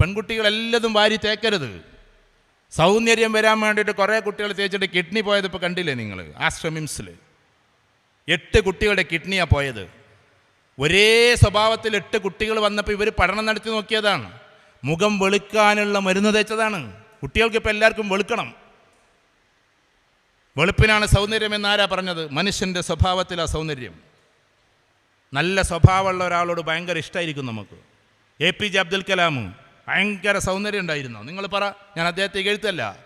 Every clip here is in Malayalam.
പെൺകുട്ടികളെല്ലതും വാരി തേക്കരുത്. സൗന്ദര്യം വരാൻ വേണ്ടിയിട്ട് കുറേ കുട്ടികൾ തേച്ചിട്ട് കിഡ്നി പോയത് ഇപ്പോൾ കണ്ടില്ലേ നിങ്ങൾ ആശ്രമിംസിൽ എട്ട് കുട്ടികളുടെ കിഡ്നിയാണ് പോയത്. ഒരേ സ്വഭാവത്തിൽ എട്ട് കുട്ടികൾ വന്നപ്പോൾ ഇവർ പഠനം നടത്തി നോക്കിയതാണ്. മുഖം വെളുക്കാനുള്ള മരുന്ന് തേച്ചതാണ്. കുട്ടികൾക്ക് ഇപ്പോൾ എല്ലാവർക്കും വെളുക്കണം. വെളുപ്പിനാണ് സൗന്ദര്യം എന്നാരാ പറഞ്ഞത്? മനുഷ്യന്റെ സ്വഭാവത്തിലാണ് സൗന്ദര്യം. നല്ല സ്വഭാവമുള്ള ഒരാളോട് ഭയങ്കര ഇഷ്ടമായിരിക്കും നമുക്ക്. A P J Abdul Kalam ഭയങ്കര സൗന്ദര്യം ഉണ്ടായിരുന്നു. നിങ്ങൾ പറ ഞാൻ അദ്ദേഹത്തെ എഴുത്തല്ല.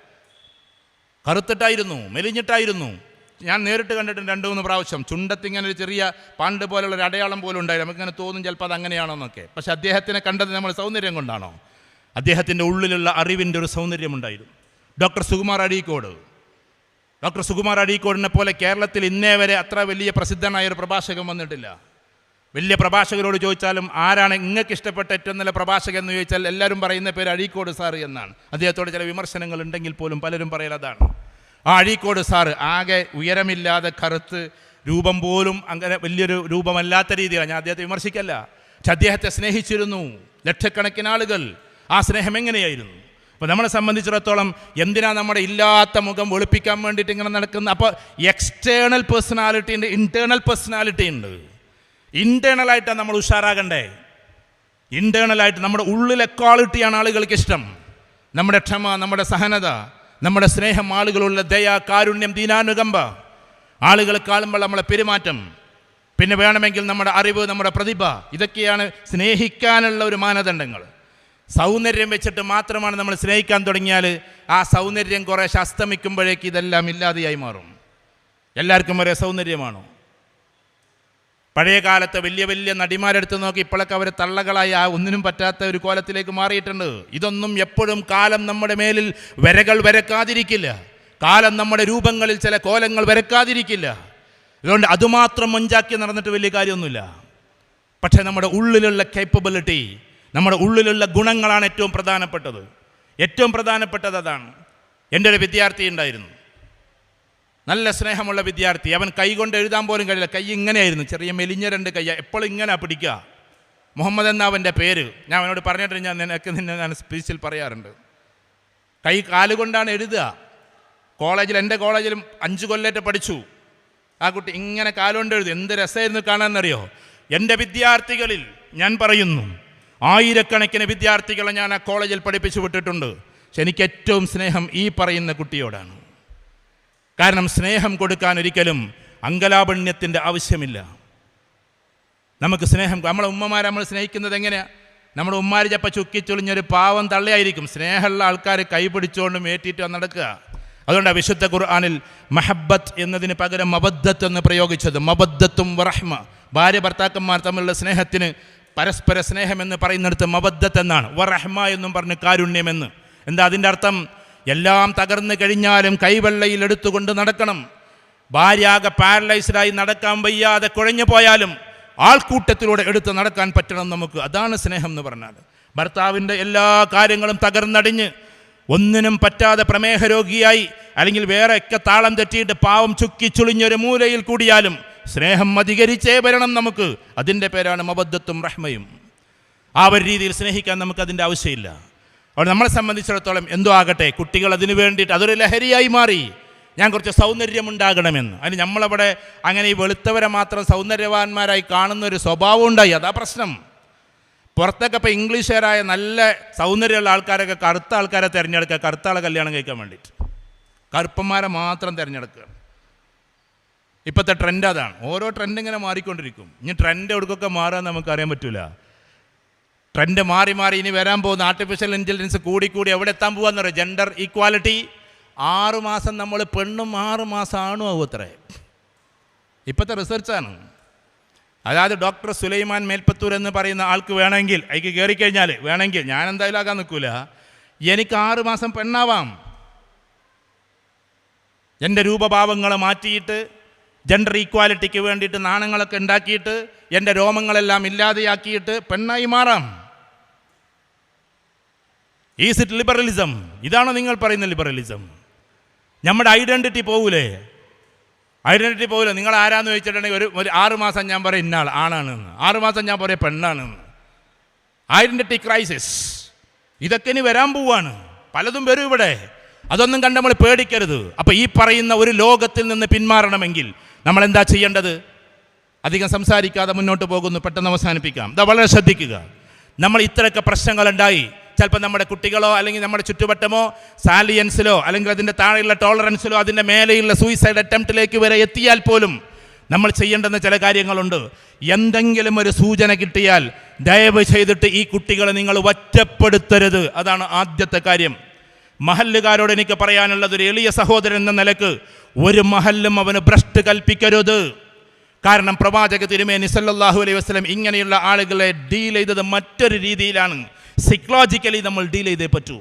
കറുത്തിട്ടായിരുന്നു മെലിഞ്ഞിട്ടായിരുന്നു. ഞാൻ നേരിട്ട് കണ്ടിട്ടുണ്ട് രണ്ട് മൂന്ന് പ്രാവശ്യം. ചുണ്ടത്തിങ്ങനെ ഒരു ചെറിയ പാണ്ട് പോലുള്ള ഒരു അടയാളം പോലും ഉണ്ടായിരുന്നു നമുക്കിങ്ങനെ തോന്നും ചിലപ്പോൾ അത് അങ്ങനെയാണെന്നൊക്കെ പക്ഷെ അദ്ദേഹത്തിനെ കണ്ടത് നമ്മൾ സൗന്ദര്യം കൊണ്ടാണോ? അദ്ദേഹത്തിന്റെ ഉള്ളിലുള്ള അറിവിന്റെ ഒരു സൗന്ദര്യമുണ്ടായിരുന്നു ഡോക്ടർ സുകുമാർ അഴീക്കോട് ഡോക്ടർ സുകുമാർ അഴീക്കോടിനെ പോലെ കേരളത്തിൽ ഇന്നേ വരെ അത്ര വലിയ പ്രസിദ്ധനായ ഒരു പ്രഭാഷകൻ വന്നിട്ടില്ല. വലിയ പ്രഭാഷകരോട് ചോദിച്ചാലും ആരാണ് നിങ്ങൾക്ക് ഇഷ്ടപ്പെട്ട ഏറ്റവും നല്ല പ്രഭാഷകൻ എന്ന് ചോദിച്ചാൽ എല്ലാവരും പറയുന്ന പേര് അഴീക്കോട് സാറ് എന്നാണ്. അദ്ദേഹത്തോട് ചില വിമർശനങ്ങൾ ഉണ്ടെങ്കിൽ പോലും പലരും പറയലതാണ് ആ അഴീക്കോട് സാറ് ആകെ ഉയരമില്ലാതെ കറുത്ത് രൂപം പോലും അങ്ങനെ വലിയൊരു രൂപമല്ലാത്ത രീതിയാണ് ഞാൻ അദ്ദേഹത്തെ വിമർശിക്കല്ല. പക്ഷെ അദ്ദേഹത്തെ സ്നേഹിച്ചിരുന്നു ലക്ഷക്കണക്കിന് ആളുകൾ. ആ സ്നേഹം എങ്ങനെയായിരുന്നു? അപ്പോൾ നമ്മളെ സംബന്ധിച്ചിടത്തോളം എന്തിനാ നമ്മുടെ ഇല്ലാത്ത മുഖം വെളുപ്പിക്കാൻ വേണ്ടിയിട്ട് ഇങ്ങനെ നടക്കുന്നത് അപ്പോൾ എക്സ്റ്റേണൽ പേഴ്സണാലിറ്റി ഉണ്ട് ഇന്റേർണൽ പേഴ്സണാലിറ്റി ഉണ്ട്. ഇന്റേർണലായിട്ടാണ് നമ്മൾ ഉഷാറാകണ്ടേ. ഇന്റേണലായിട്ട് നമ്മുടെ ഉള്ളിലെ ക്വാളിറ്റിയാണ് ആളുകൾക്ക് ഇഷ്ടം. നമ്മുടെ ക്ഷമ നമ്മുടെ സഹനത നമ്മുടെ സ്നേഹം ആളുകളുള്ള ദയ കാരുണ്യം ദീനാനുകമ്പ. ആളുകൾ കാണുമ്പോൾ നമ്മളെ പെരുമാറ്റം. പിന്നെ വേണമെങ്കിൽ നമ്മുടെ അറിവ് നമ്മുടെ പ്രതിഭ ഇതൊക്കെയാണ് സ്നേഹിക്കാനുള്ള ഒരു മാനദണ്ഡങ്ങൾ. സൗന്ദര്യം വെച്ചിട്ട് മാത്രമാണ് നമ്മൾ സ്നേഹിക്കാൻ തുടങ്ങിയാൽ ആ സൗന്ദര്യം കുറേ അസ്തമിക്കുമ്പോഴേക്ക് ഇതെല്ലാം ഇല്ലാതെയായി മാറും. എല്ലാവർക്കും ഒരേ സൗന്ദര്യമാണോ? പഴയ കാലത്തെ വലിയ വലിയ നടിമാരെടുത്ത് നോക്കി ഇപ്പോഴൊക്കെ അവർ തള്ളകളായി ആ ഒന്നിനും പറ്റാത്ത ഒരു കോലത്തിലേക്ക് മാറിയിട്ടുണ്ട്. ഇതൊന്നും എപ്പോഴും കാലം നമ്മുടെ മേലിൽ വരകൾ വരക്കാതിരിക്കില്ല. കാലം നമ്മുടെ രൂപങ്ങളിൽ ചില കോലങ്ങൾ വരക്കാതിരിക്കില്ല. അതുകൊണ്ട് അതുമാത്രം മൊഞ്ചാക്കി നടന്നിട്ട് വലിയ കാര്യമൊന്നുമില്ല. പക്ഷേ നമ്മുടെ ഉള്ളിലുള്ള കേപ്പബിലിറ്റി നമ്മുടെ ഉള്ളിലുള്ള ഗുണങ്ങളാണ് ഏറ്റവും പ്രധാനപ്പെട്ടത്. ഏറ്റവും പ്രധാനപ്പെട്ടത് അതാണ്. എന്റെ ഒരു വിദ്യാർത്ഥി ഉണ്ടായിരുന്നു. നല്ല സ്നേഹമുള്ള വിദ്യാർത്ഥി. അവൻ കൈ കൊണ്ട് എഴുതാൻ പോലും കഴിയില്ല. കൈ ഇങ്ങനെയായിരുന്നു. ചെറിയ മെലിഞ്ഞ രണ്ട് കൈ. എപ്പോഴും ഇങ്ങനെ പിടിക്കുക. മുഹമ്മദ് എന്ന അവന്റെ പേര്. ഞാൻ അവനോട് പറഞ്ഞിട്ട് ഞാൻ നിനക്ക് നിന്നെ ഞാൻ സ്പീച്ചിൽ പറയാറുണ്ട്. കൈ കാലുകൊണ്ടാണ് എഴുതുക. കോളേജിൽ എന്റെ കോളേജിലും അഞ്ച് കൊല്ലേറ്റ് പഠിച്ചു. ആ കുട്ടി ഇങ്ങനെ കാലുകൊണ്ട് എഴുതി. എന്ത് രസമായിരുന്നു കാണാമെന്നറിയോ എന്റെ വിദ്യാർത്ഥികളിൽ ഞാൻ പറയുന്നു ആയിരക്കണക്കിന് വിദ്യാർത്ഥികളെ ഞാൻ ആ കോളേജിൽ പഠിപ്പിച്ചു വിട്ടിട്ടുണ്ട്. പക്ഷെ എനിക്ക് ഏറ്റവും സ്നേഹം ഈ പറയുന്ന കുട്ടിയോടാണ്. കാരണം സ്നേഹം കൊടുക്കാൻ ഒരിക്കലും അങ്കലാപണ്യത്തിന്റെ ആവശ്യമില്ല. നമുക്ക് സ്നേഹം നമ്മളെ ഉമ്മമാരെ നമ്മൾ സ്നേഹിക്കുന്നത് എങ്ങനെയാണ് നമ്മുടെ ഉമ്മാരി ചപ്പ ചുക്കിച്ചൊളിഞ്ഞൊരു പാവം തള്ളിയായിരിക്കും. സ്നേഹമുള്ള ആൾക്കാർ കൈ പിടിച്ചുകൊണ്ടും ഏറ്റിട്ട് നടക്കുക. അതുകൊണ്ടാണ് വിശുദ്ധ ഖുർആാനിൽ മഹബത്ത് എന്നതിന് പകരം മബദ്ധത്ത് എന്ന് പ്രയോഗിച്ചത്. മബദ്ധത്തും വറഹ്മ. ഭാര്യ ഭർത്താക്കന്മാർ തമ്മിലുള്ള സ്നേഹത്തിന് പരസ്പര സ്നേഹം എന്ന് പറയുന്നിടത്ത് മബദ്ധത്ത് എന്നാണ്. വറഹ്മ എന്നും പറഞ്ഞ് കാരുണ്യമെന്ന് എന്താ അതിന്റെ അർത്ഥം? എല്ലാം തകർന്നു കഴിഞ്ഞാലും കൈവെള്ളയിൽ എടുത്തുകൊണ്ട് നടക്കണം. ഭാര്യാകെ പാരലൈസ്ഡായി നടക്കാൻ വയ്യാതെ കുഴഞ്ഞു പോയാലും ആൾക്കൂട്ടത്തിലൂടെ എടുത്ത് നടക്കാൻ പറ്റണം നമുക്ക്. അതാണ് സ്നേഹം എന്ന് പറഞ്ഞാൽ ഭർത്താവിന്റെ എല്ലാ കാര്യങ്ങളും തകർന്നടിഞ്ഞ് ഒന്നിനും പറ്റാതെ പ്രമേഹ രോഗിയായി അല്ലെങ്കിൽ വേറെയൊക്കെ താളം തെറ്റിയിട്ട് പാവം ചുക്കി ചുളിഞ്ഞൊരു മൂലയിൽ കൂടിയാലും സ്നേഹം അധികരിച്ചേ വരണം നമുക്ക്. അതിന്റെ പേരാണ് മബദ്ധത്തും റഹ്മയും. ആ ഒരു രീതിയിൽ സ്നേഹിക്കാൻ നമുക്കതിന്റെ ആവശ്യമില്ല. അവിടെ നമ്മളെ സംബന്ധിച്ചിടത്തോളം എന്തോ ആകട്ടെ കുട്ടികൾ അതിന് വേണ്ടിയിട്ട് അതൊരു ലഹരിയായി മാറി. ഞാൻ കുറച്ച് സൗന്ദര്യമുണ്ടാകണമെന്ന്. അതിന് നമ്മളവിടെ അങ്ങനെ ഈ വെളുത്തവരെ മാത്രം സൗന്ദര്യവാന്മാരായി കാണുന്ന ഒരു സ്വഭാവം ഉണ്ടായി അതാ പ്രശ്നം. പുറത്തൊക്കെ ഇപ്പോൾ ഇംഗ്ലീഷുകാരായ നല്ല സൗന്ദര്യമുള്ള ആൾക്കാരൊക്കെ കറുത്ത ആൾക്കാരെ തിരഞ്ഞെടുക്കുക കറുത്ത ആളെ കല്യാണം കഴിക്കാൻ വേണ്ടിയിട്ട്. കറുപ്പന്മാരെ മാത്രം തിരഞ്ഞെടുക്കുക. ഇപ്പോഴത്തെ ട്രെൻഡ് അതാണ്. ഓരോ ട്രെൻഡ് ഇങ്ങനെ മാറിക്കൊണ്ടിരിക്കും. ഇനി ട്രെൻഡ് എവിടേക്കൊക്കെ മാറാൻ നമുക്കറിയാൻ പറ്റില്ല ട്രെൻഡ് മാറി മാറി ഇനി വരാൻ പോകുന്ന ആർട്ടിഫിഷ്യൽ ഇന്റലിജൻസ് കൂടി കൂടി എവിടെ എത്താൻ പോകുക പറയും ജെൻഡർ ഈക്വാലിറ്റി ആറ് മാസം നമ്മൾ പെണ്ണും ആറ് മാസം ആണും ആവും അത്രേ. ഇപ്പോഴത്തെ റിസർച്ചാണ് അതായത് ഡോക്ടർ സുലൈമാൻ മേൽപ്പത്തൂർ എന്ന് പറയുന്ന ആൾക്ക് വേണമെങ്കിൽ അതിക്ക് കയറിക്കഴിഞ്ഞാൽ വേണമെങ്കിൽ ഞാൻ എന്തായാലും ആകാൻ നിൽക്കൂല. എനിക്ക് ആറ് മാസം പെണ്ണാവാം. എന്റെ രൂപഭാവങ്ങളെ മാറ്റിയിട്ട് ജെൻഡർ ഈക്വാലിറ്റിക്ക് വേണ്ടിയിട്ട് നാണങ്ങളൊക്കെ ഉണ്ടാക്കിയിട്ട് എന്റെ രോമങ്ങളെല്ലാം ഇല്ലാതെയാക്കിയിട്ട് പെണ്ണായി മാറാം. ഈസ് ഇറ്റ് ലിബറലിസം ഇതാണോ നിങ്ങൾ പറയുന്ന ലിബറലിസം നമ്മുടെ ഐഡന്റിറ്റി പോകൂലേ ഐഡന്റിറ്റി പോകില്ല നിങ്ങൾ ആരാന്ന് ചോദിച്ചിട്ടുണ്ടെങ്കിൽ ഒരു ഒരു ആറ് മാസം ഞാൻ പറയും ഇന്നാൾ ആണാണെന്ന് ആറ് മാസം ഞാൻ പറയും പെണ്ണാണെന്ന് ഐഡന്റിറ്റി ക്രൈസിസ് ഇതൊക്കെ ഇനി വരാൻ പോവാണ്. പലതും വരും ഇവിടെ. അതൊന്നും കണ്ട് നമ്മൾ പേടിക്കരുത്. അപ്പോൾ ഈ പറയുന്ന ഒരു ലോകത്തിൽ നിന്ന് പിന്മാറണമെങ്കിൽ നമ്മൾ എന്താ ചെയ്യേണ്ടത്? അധികം സംസാരിക്കാതെ മുന്നോട്ട് പോകുന്നു. പെട്ടെന്ന് അവസാനിപ്പിക്കാം. ഇതാ വളരെ ശ്രദ്ധിക്കുക. നമ്മൾ ഇത്രയൊക്കെ പ്രശ്നങ്ങളുണ്ടായി. ചിലപ്പോൾ നമ്മുടെ കുട്ടികളോ അല്ലെങ്കിൽ നമ്മുടെ ചുറ്റുവട്ടമോ സാലിയൻസിലോ അല്ലെങ്കിൽ അതിന്റെ താഴെയുള്ള ടോളറൻസിലോ അതിന്റെ മേലെയുള്ള സൂയിസൈഡ് അറ്റംപ്റ്റിലേക്ക് വരെ എത്തിയാൽ പോലും നമ്മൾ ചെയ്യേണ്ടുന്ന ചില കാര്യങ്ങളുണ്ട്. എന്തെങ്കിലും ഒരു സൂചന കിട്ടിയാൽ ദയവ് ചെയ്തിട്ട് ഈ കുട്ടികളെ നിങ്ങൾ ഒറ്റപ്പെടുത്തരുത്. അതാണ് ആദ്യത്തെ കാര്യം. മഹല്ലുകാരോട് എനിക്ക് പറയാനുള്ളത് ഒരു എളിയ സഹോദരൻ എന്ന നിലയ്ക്ക് ഒരു മഹല്ലും അവന് ഭ്രഷ്ട് കൽപ്പിക്കരുത്. കാരണം പ്രവാചക തിരുമേനി സല്ലല്ലാഹു അലൈഹി വസ്ലം ഇങ്ങനെയുള്ള ആളുകളെ ഡീൽ ചെയ്തത് മറ്റൊരു രീതിയിലാണ്. സൈക്കോളജിക്കലി നമ്മൾ ഡീൽ ചെയ്തേ പറ്റൂ.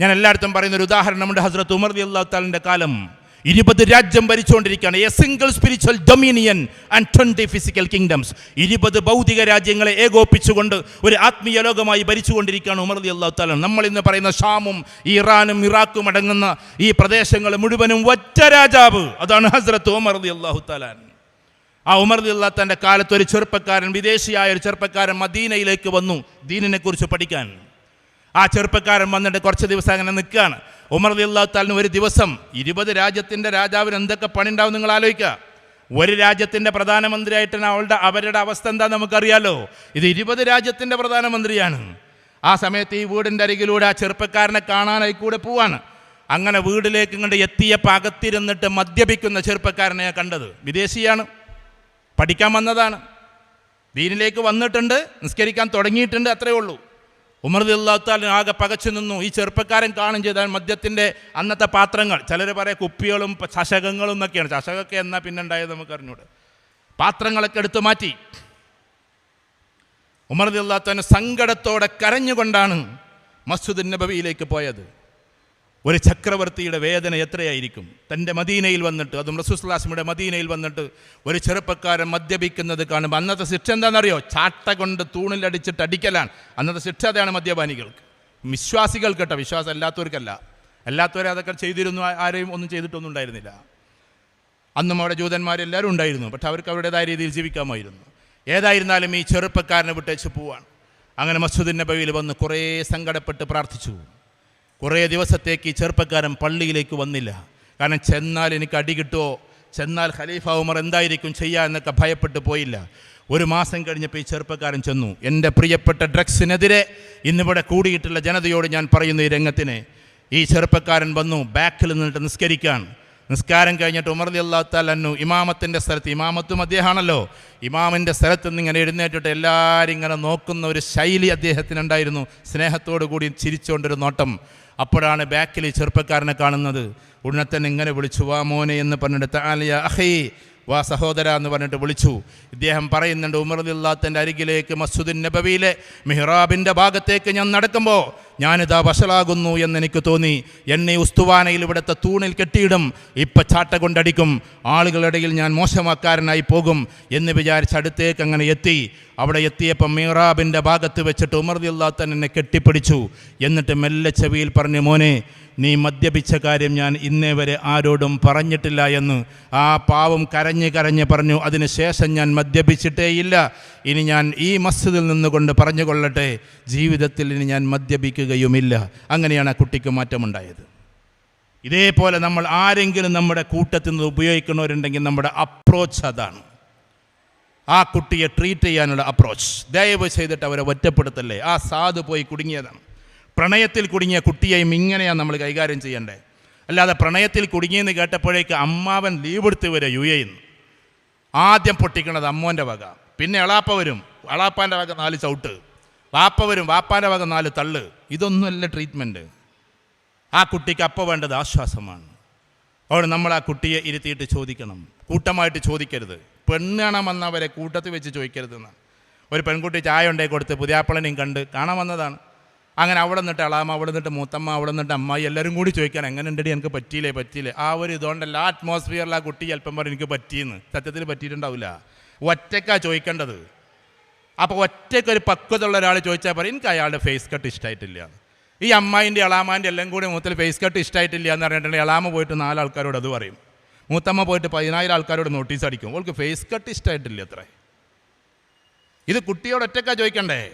ഞാൻ എല്ലായിടത്തും പറയുന്ന ഒരു ഉദാഹരണം ഉദാഹരണമുണ്ട്. ഹസ്രത്ത് ഉമർ അലി അള്ളാഹു കാലം ഇരുപത് രാജ്യം ഭരിച്ചുകൊണ്ടിരിക്കുകയാണ്. A single spiritual dominion and twenty physical kingdoms ഇരുപത് ഭൗതിക രാജ്യങ്ങളെ ഏകോപിച്ചുകൊണ്ട് ഒരു ആത്മീയ ലോകമായി ഭരിച്ചുകൊണ്ടിരിക്കുകയാണ് ഉമർ അലി അള്ളാഹു നമ്മൾ ഇന്ന് പറയുന്ന ഷാമും ഇറാനും ഇറാഖും അടങ്ങുന്ന ഈ പ്രദേശങ്ങൾ മുഴുവനും ഒറ്റ രാജാവ്. അതാണ് ഹസ്രത്ത് ഉമർ അലി അള്ളാഹു ആ ഉമർ തന്റെ കാലത്ത് ഒരു ചെറുപ്പക്കാരൻ വിദേശിയായ ഒരു ചെറുപ്പക്കാരൻ മദീനയിലേക്ക് വന്നു ദീനിനെ കുറിച്ച് പഠിക്കാൻ. ആ ചെറുപ്പക്കാരൻ വന്നിട്ട് കുറച്ച് ദിവസം അങ്ങനെ നിൽക്കുകയാണ്. ഉമർ അള്ളാഹുത്താലിന് ഒരു ദിവസം ഇരുപത് രാജ്യത്തിന്റെ രാജാവിന് എന്തൊക്കെ പണി ഉണ്ടാവും നിങ്ങൾ ആലോചിക്കുക. ഒരു രാജ്യത്തിന്റെ പ്രധാനമന്ത്രിയായിട്ട് അവളുടെ അവരുടെ അവസ്ഥ എന്താ നമുക്കറിയാലോ. ഇത് ഇരുപത് രാജ്യത്തിന്റെ പ്രധാനമന്ത്രിയാണ്. ആ സമയത്ത് ഈ വീടിന്റെ അരികിലൂടെ ആ ചെറുപ്പക്കാരനെ കാണാനായി കൂടെ പോവാണ്. അങ്ങനെ വീട്ടിലേക്ക് ഇങ്ങോട്ട് എത്തിയപ്പോൾ അകത്തിരുന്നിട്ട് മദ്യപിക്കുന്ന ചെറുപ്പക്കാരനെയാണ് കണ്ടത്. വിദേശിയാണ്. പഠിക്കാൻ വന്നതാണ്. ദീനിലേക്ക് വന്നിട്ടുണ്ട് നിസ്കരിക്കാൻ തുടങ്ങിയിട്ടുണ്ട് അത്രയേ ഉള്ളൂ. ഉമർ അള്ളാഹത്താൽ ആകെ പകച്ചു നിന്നു. ഈ ചെറുപ്പക്കാരൻ കാണും ചെയ്താൽ മദ്യത്തിന്റെ അന്നത്തെ പാത്രങ്ങൾ. ചിലർ പറയാം കുപ്പികളും ചശകങ്ങളും എന്നൊക്കെയാണ്. ചഷകമൊക്കെ എന്നാൽ പിന്നെ ഉണ്ടായത് നമുക്ക് അറിഞ്ഞൂടെ. പാത്രങ്ങളൊക്കെ എടുത്തു മാറ്റി. ഉമർ അള്ളാഹത്താൻ സങ്കടത്തോടെ കരഞ്ഞുകൊണ്ടാണ് മസ്ജിദ് നബവിയിലേക്ക് പോയത്. ഒരു ചക്രവർത്തിയുടെ വേദന എത്രയായിരിക്കും? തന്റെ മദീനയിൽ വന്നിട്ട് അതും റസൂസ്ലാസ്മിയുടെ മദീനയിൽ വന്നിട്ട് ഒരു ചെറുപ്പക്കാരൻ മദ്യപിക്കുന്നത് കാണുമ്പോൾ അന്നത്തെ ശിക്ഷ എന്താണെന്നറിയോ? ചാട്ട കൊണ്ട് തൂണിലടിച്ചിട്ട് അടിക്കലാണ്. അന്നത്തെ ശിക്ഷ അതാണ് മദ്യപാനികൾക്ക്. വിശ്വാസികൾ കേട്ടോ വിശ്വാസം അല്ലാത്തവർക്കല്ല. അല്ലാത്തവരെ അതൊക്കെ ചെയ്തിരുന്നു ആരെയും ഒന്നും ചെയ്തിട്ടൊന്നും ഉണ്ടായിരുന്നില്ല. അന്നും അവിടെ ജൂതന്മാരെല്ലാവരും ഉണ്ടായിരുന്നു പക്ഷെ അവർക്ക് അവരുടേതായ രീതിയിൽ ജീവിക്കാമായിരുന്നു. ഏതായിരുന്നാലും ഈ ചെറുപ്പക്കാരനെ വിട്ടേച്ച് പോവാണ്. അങ്ങനെ മസ്ജിദ് നബവിയിൽ വന്ന് കുറേ സങ്കടപ്പെട്ട് പ്രാർത്ഥിച്ചു. കുറേ ദിവസത്തേക്ക് ഈ ചെറുപ്പക്കാരൻ പള്ളിയിലേക്ക് വന്നില്ല. കാരണം ചെന്നാൽ എനിക്ക് അടി കിട്ടുമോ ചെന്നാൽ ഖലീഫ ഉമർ എന്തായിരിക്കും ചെയ്യുക എന്നൊക്കെ ഭയപ്പെട്ട് പോയില്ല. ഒരു മാസം കഴിഞ്ഞപ്പോൾ ഈ ചെറുപ്പക്കാരൻ ചെന്നു. എന്റെ പ്രിയപ്പെട്ട ഡ്രഗ്സിനെതിരെ ഇന്നിവിടെ കൂടിയിട്ടുള്ള ജനതയോട് ഞാൻ പറയുന്നു ഈ രംഗത്തിന്. ഈ ചെറുപ്പക്കാരൻ വന്നു ബാക്കിൽ നിന്നിട്ട് നിസ്കരിക്കാൻ. നിസ്കാരം കഴിഞ്ഞിട്ട് ഉമർ അന്നു ഇമാമത്തിന്റെ സ്ഥലത്ത് ഇമാമത്തും അദ്ദേഹമാണല്ലോ. ഇമാമിന്റെ സ്ഥലത്ത് നിന്ന് ഇങ്ങനെ എഴുന്നേറ്റിട്ട് എല്ലാവരും ഇങ്ങനെ നോക്കുന്ന ഒരു ശൈലി അദ്ദേഹത്തിനുണ്ടായിരുന്നു. സ്നേഹത്തോടു കൂടി ചിരിച്ചുകൊണ്ടൊരു നോട്ടം. അപ്പോഴാണ് ബാക്കിൽ ചെറുപ്പക്കാരനെ കാണുന്നത്. ഉടനെ തന്നെ ഇങ്ങനെ വിളിച്ചു വാ മോനെ എന്ന് പറഞ്ഞിട്ട് താലിയ അഹേ വാ സഹോദര എന്ന് പറഞ്ഞിട്ട് വിളിച്ചു. ഇദ്ദേഹം പറയുന്നുണ്ട് ഉമർ അള്ളാത്തന്റെ അരികിലേക്ക് മസ്ജിദുൻ നബവിയിലെ മെഹ്റാബിന്റെ ഭാഗത്തേക്ക് ഞാൻ നടക്കുമ്പോൾ ഞാനിതാ വഷളാകുന്നു എന്ന് എനിക്ക് തോന്നി. എന്നെ ഉസ്തുവാനയിൽ ഇവിടുത്തെ തൂണിൽ കെട്ടിയിടും. ഇപ്പം ചാട്ട കൊണ്ടടിക്കും. ആളുകളുടെ ഇടയിൽ ഞാൻ മോശമാക്കാരനായി പോകും എന്ന് വിചാരിച്ച് അടുത്തേക്ക് അങ്ങനെ എത്തി. അവിടെ എത്തിയപ്പോൾ മീറാബിന്റെ ഭാഗത്ത് വെച്ചിട്ട് ഉമർ അള്ളാത്തൻ എന്നെ കെട്ടിപ്പിടിച്ചു. എന്നിട്ട് മെല്ലെ ചെവിയിൽ പറഞ്ഞു മോനെ നീ മദ്യപിച്ച കാര്യം ഞാൻ ഇന്നേ വരെ ആരോടും പറഞ്ഞിട്ടില്ല എന്ന്. ആ പാവം കരഞ്ഞ് കരഞ്ഞ് പറഞ്ഞു അതിനുശേഷം ഞാൻ മദ്യപിച്ചിട്ടേയില്ല ഇനി ഞാൻ ഈ മസ്ജിദിൽ നിന്നുകൊണ്ട് പറഞ്ഞു കൊള്ളട്ടെ ജീവിതത്തിൽ ഇനി ഞാൻ മദ്യപിക്കുകയുമില്ല. അങ്ങനെയാണ് ആ കുട്ടിക്ക് മാറ്റമുണ്ടായത്. ഇതേപോലെ നമ്മൾ ആരെങ്കിലും നമ്മുടെ കൂട്ടത്തിൽ നിന്ന് ഉപയോഗിക്കുന്നവരുണ്ടെങ്കിൽ നമ്മുടെ അപ്രോച്ച് അതാണ്. ആ കുട്ടിയെ ട്രീറ്റ് ചെയ്യാനുള്ള അപ്രോച്ച് ദയവ് ചെയ്തിട്ട് അവരെ ഒറ്റപ്പെടുത്തല്ലേ? ആ സാധു പോയി കുടുങ്ങിയതാണ് പ്രണയത്തിൽ കുടുങ്ങിയ കുട്ടിയെയും ഇങ്ങനെയാണ് നമ്മൾ കൈകാര്യം ചെയ്യേണ്ടേ? അല്ലാതെ പ്രണയത്തിൽ കുടുങ്ങിയെന്ന് കേട്ടപ്പോഴേക്ക് അമ്മാവൻ ലീവ് എടുത്ത് വരെ യു എയിൽ ആദ്യം പൊട്ടിക്കണത് അമ്മോന്റെ വക. പിന്നെ എളാപ്പ വരും. എളാപ്പാന്റെ വക നാല് ചവിട്ട്. വാപ്പ വരും. വാപ്പാന്റെ വക നാല് തള്ള്. ഇതൊന്നുമല്ല ട്രീറ്റ്മെന്റ് ആ കുട്ടിക്ക് അപ്പോൾ വേണ്ടത് ആശ്വാസമാണ്. അവിടെ നമ്മൾ ആ കുട്ടിയെ ഇരുത്തിയിട്ട് ചോദിക്കണം. കൂട്ടമായിട്ട് ചോദിക്കരുത്. പെണ്ണാണ് വന്നവരെ കൂട്ടത്തിൽ വെച്ച് ചോദിക്കരുതെന്ന് ഒരു പെൺകുട്ടി ചായ ഉണ്ടായി കൊടുത്ത് പുതിയാപ്പളനെയും കണ്ട് കാണാൻ വന്നതാണ്. അങ്ങനെ അവിടെ നിന്നിട്ട് അളാമ അവിടെ നിന്നിട്ട് മൂത്തമ്മ അവിടെ നിന്നിട്ട് അമ്മായി എല്ലാവരും കൂടി ചോദിക്കാൻ എങ്ങനെ ഉണ്ടടി എനിക്ക് പറ്റിയില്ലേ? പറ്റിയില്ലേ? ആ ഒരു ഇതുകൊണ്ടല്ല ആ അറ്റ്മോസ്ഫിയറിൽ ആ കുട്ടി ചിലപ്പം പറയും എനിക്ക് പറ്റിയെന്ന്. സത്യത്തിൽ പറ്റിയിട്ടുണ്ടാവില്ല. ഒറ്റയ്ക്കാണ് ചോദിക്കേണ്ടത്. അപ്പോൾ ഒറ്റയ്ക്ക് ഒരു പക്വതയുള്ള ഒരാൾ ചോദിച്ചാൽ പറയും എനിക്ക് അയാളുടെ ഫേസ് കട്ട് ഇഷ്ടമായിട്ടില്ല ഈ അമ്മായിന്റെ അളാമാന്റെ എല്ലാം കൂടി മൂത്തിൽ ഫേസ് കട്ട് ഇഷ്ടമായിട്ടില്ല എന്ന് പറഞ്ഞിട്ടുണ്ടെങ്കിൽ അളാമ പോയിട്ട് നാലാൾക്കാരോട് അത് പറയും. മൂത്തമ്മ പോയിട്ട് പതിനായിരം ആൾക്കാരോട് നോട്ടീസ് അടിക്കും. അവൾക്ക് ഫേസ് കട്ട് ഇഷ്ടമായിട്ടില്ല അത്രേ. ഇത് കുട്ടിയോട് ഒറ്റക്കാ ചോദിക്കണ്ടേ?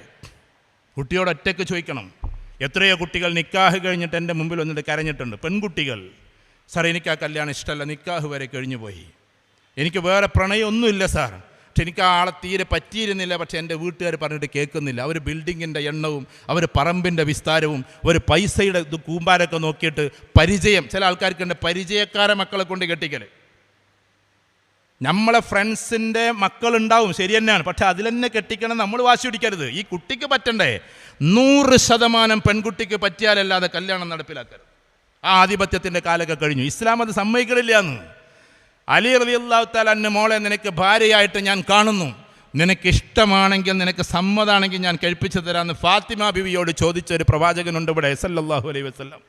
കുട്ടിയോട് ഒറ്റയ്ക്ക് ചോദിക്കണം. എത്രയോ കുട്ടികൾ നിക്കാഹ് കഴിഞ്ഞിട്ട് എന്റെ മുമ്പിൽ വന്നിട്ട് കരഞ്ഞിട്ടുണ്ട്. പെൺകുട്ടികൾ. സാർ എനിക്ക് ആ കല്യാണം ഇഷ്ടമല്ല. നിക്കാഹ് വരെ കഴിഞ്ഞു പോയി എനിക്ക് വേറെ പ്രണയമൊന്നുമില്ല സാർ. പക്ഷെ എനിക്ക് ആളെ തീരെ പറ്റിയിരുന്നില്ല. പക്ഷെ എന്റെ വീട്ടുകാർ പറഞ്ഞിട്ട് കേൾക്കുന്നില്ല. അവർ ബിൽഡിങ്ങിന്റെ എണ്ണവും അവർ പറമ്പിന്റെ വിസ്താരവും ഒരു പൈസയുടെ ഇത് കൂമ്പാരൊക്കെ നോക്കിയിട്ട് പരിചയം ചില ആൾക്കാർക്ക് എന്റെ പരിചയക്കാരെ മക്കളെ കൊണ്ട് കെട്ടിക്കൽ നമ്മളെ ഫ്രണ്ട്സിന്റെ മക്കളുണ്ടാവും ശരി തന്നെയാണ്. പക്ഷെ അതിൽ തന്നെ കെട്ടിക്കണം നമ്മൾ വാശി പിടിക്കരുത്. ഈ കുട്ടിക്ക് പറ്റണ്ടേ? നൂറ് ശതമാനം പെൺകുട്ടിക്ക് പറ്റിയാലല്ലാതെ കല്യാണം നടപ്പിലാക്കരുത്. ആ ആധിപത്യത്തിന്റെ കാലൊക്കെ കഴിഞ്ഞു. ഇസ്ലാം അത് സമ്മതിക്കണില്ല എന്ന്. അലി റലി അള്ളാഹു താലാന്റെ മോളെ നിനക്ക് ഭാര്യയായിട്ട് ഞാൻ കാണുന്നു. നിനക്ക് ഇഷ്ടമാണെങ്കിൽ നിനക്ക് സമ്മതാണെങ്കിൽ ഞാൻ കഴിപ്പിച്ചു തരാമെന്ന് ഫാത്തിമ ബിവിയോട് ചോദിച്ച ഒരു പ്രവാചകനുണ്ട് ഇവിടെ സല്ലല്ലാഹു അലൈ വസ്ലം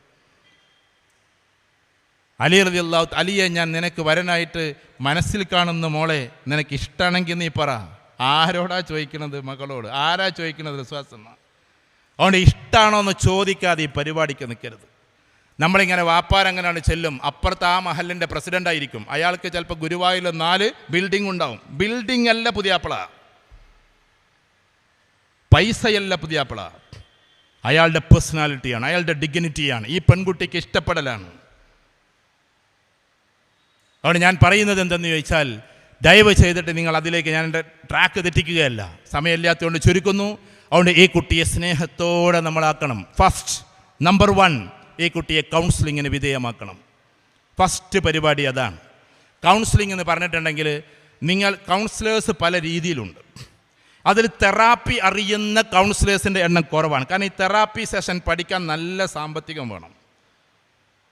അലി റബി അള്ളാഹു അലിയെ ഞാൻ നിനക്ക് വരനായിട്ട് മനസ്സിൽ കാണുന്ന മോളെ നിനക്ക് ഇഷ്ടമാണെങ്കിൽ നീ പറ. ആരോടാ ചോദിക്കണത് മകളോട്? ആരാ ചോദിക്കണത് വിശ്വാസം അതുകൊണ്ട് ഇഷ്ടമാണോ എന്ന് ചോദിക്കാതെ ഈ പരിപാടിക്ക് നിൽക്കരുത് നമ്മളിങ്ങനെ വാപ്പാരങ്ങനാണ് ചെല്ലും. അപ്പുറത്ത് ആ മഹലിന്റെ പ്രസിഡന്റായിരിക്കും അയാൾക്ക് ചിലപ്പോൾ ഗുരുവായൂരിൽ നാല് ബിൽഡിംഗ് ഉണ്ടാവും. ബിൽഡിംഗ് അല്ല പുതിയാപ്പിള. പൈസയല്ല പുതിയാപ്പിള. അയാളുടെ പേഴ്സണാലിറ്റിയാണ് അയാളുടെ ഡിഗ്നിറ്റിയാണ് ഈ പെൺകുട്ടിക്ക് ഇഷ്ടപ്പെടലാണ്. അതുകൊണ്ട് ഞാൻ പറയുന്നത് എന്തെന്ന് ചോദിച്ചാൽ ദയവ് ചെയ്തിട്ട് നിങ്ങൾ അതിലേക്ക് ഞാൻ എന്റെ ട്രാക്ക് തെറ്റിക്കുകയല്ല. സമയമില്ലാത്തതുകൊണ്ട് ചുരുക്കുന്നു. അതുകൊണ്ട് ഈ കുട്ടിയെ സ്നേഹത്തോടെ നമ്മളാക്കണം ഫസ്റ്റ് നമ്പർ വൺ ഈ കുട്ടിയെ കൗൺസിലിങ്ങിന് വിധേയമാക്കണം. ഫസ്റ്റ് പരിപാടി അതാണ്. കൗൺസിലിംഗ് എന്ന് പറഞ്ഞിട്ടുണ്ടെങ്കിൽ നിങ്ങൾ കൗൺസിലേഴ്സ് പല രീതിയിലുണ്ട്. അതിൽ തെറാപ്പി അറിയുന്ന കൗൺസിലേഴ്സിന്റെ എണ്ണം കുറവാണ്. കാരണം ഈ തെറാപ്പി സെഷൻ പഠിക്കാൻ നല്ല സാമ്പത്തികം വേണം.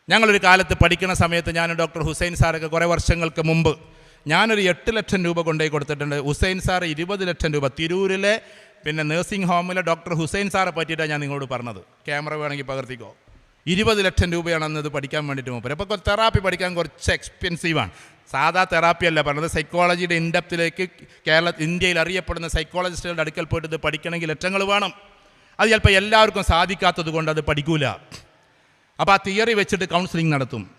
ഞങ്ങളൊരു കാലത്ത് പഠിക്കുന്ന സമയത്ത് ഞാൻ ഡോക്ടർ ഹുസൈൻ സാറൊക്കെ കുറേ വർഷങ്ങൾക്ക് മുമ്പ് ഞാനൊരു എട്ട് ലക്ഷം രൂപ കൊണ്ടുപോയി കൊടുത്തിട്ടുണ്ട്. ഹുസൈൻ സാർ ഇരുപത് ലക്ഷം രൂപ. തിരൂരിലെ പിന്നെ നേഴ്സിംഗ് ഹോമിലെ ഡോക്ടർ ഹുസൈൻ സാറെ പറ്റിയിട്ടാണ് ഞാൻ നിങ്ങളോട് പറഞ്ഞത്. ക്യാമറ വേണമെങ്കിൽ പകർത്തിക്കോ. ഇരുപത് ലക്ഷം രൂപയാണ് പഠിക്കാൻ വേണ്ടിയിട്ട് മൂപ്പര്. അപ്പോൾ തെറാപ്പി പഠിക്കാൻ കുറച്ച് എക്സ്പെൻസീവാണ് സാധാ തെറാപ്പി അല്ല പറഞ്ഞത്. സൈക്കോളജിയുടെ ഇൻഡെപ്തിലേക്ക് കേരള ഇന്ത്യയിൽ അറിയപ്പെടുന്ന സൈക്കോളജിസ്റ്റുകളുടെ അടുക്കൽ പോയിട്ട് ഇത് പഠിക്കണമെങ്കിൽ ലക്ഷങ്ങൾ വേണം. അത് ചിലപ്പോൾ എല്ലാവർക്കും സാധിക്കാത്തത് കൊണ്ട് അത് പഠിക്കൂല. അപ്പോൾ ആ തിയറി വെച്ചിട്ട് കൗൺസിലിംഗ് നടത്തും.